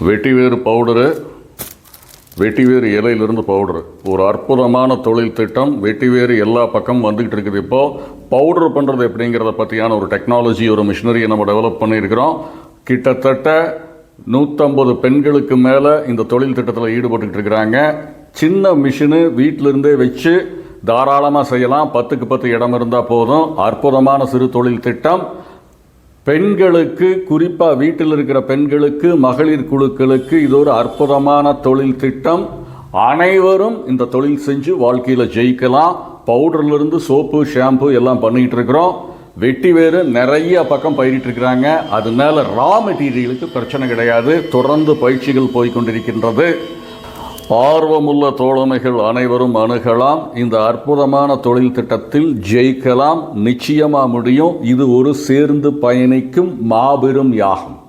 வெட்டிவேறு powder வெட்டிவேறு இலையிலிருந்து powder. ஒரு அற்புதமான தொழில் திட்டம். வெட்டிவேறு எல்லா பக்கமும் வந்துக்கிட்டு இருக்குது இப்போது பவுடர் பண்ணுறது எப்படிங்கிறத பற்றியான ஒரு டெக்னாலஜி ஒரு மிஷினரியை நம்ம டெவலப் பண்ணியிருக்கிறோம். கிட்டத்தட்ட நூற்றம்பது பெண்களுக்கு மேலே இந்த தொழில் திட்டத்தில் ஈடுபட்டுக்கிட்டு இருக்கிறாங்க. சின்ன மிஷினு வீட்டிலிருந்தே வச்சு தாராளமாக செய்யலாம். பத்துக்கு பத்து இடம் இருந்தால் போதும். அற்புதமான சிறு தொழில் திட்டம். பெண்களுக்கு குறிப்பாக வீட்டில் இருக்கிற பெண்களுக்கு மகளிர் குழுக்களுக்கு இது ஒரு அற்புதமான தொழில் திட்டம். அனைவரும் இந்த தொழில் செஞ்சு வாழ்க்கையில் ஜெயிக்கலாம். பவுடர்லேருந்து சோப்பு ஷாம்பு எல்லாம் பண்ணிகிட்டு இருக்கிறோம். வெட்டி வேறு நிறைய பக்கம் பயிரிட்டிருக்கிறாங்க அதனால ரா மெட்டீரியலுக்கு பிரச்சனை கிடையாது. தொடர்ந்து பயிற்சிகள் போய் கொண்டிருக்கின்றது. ஆர்வமுள்ள தோழமைகள் அனைவரும் அணுகலாம். இந்த அற்புதமான தொழில் திட்டத்தில் ஜெயிக்கலாம். நிச்சயமாக முடியும். இது ஒரு சேர்ந்து பயணிக்கும் மாபெரும் யாகம்.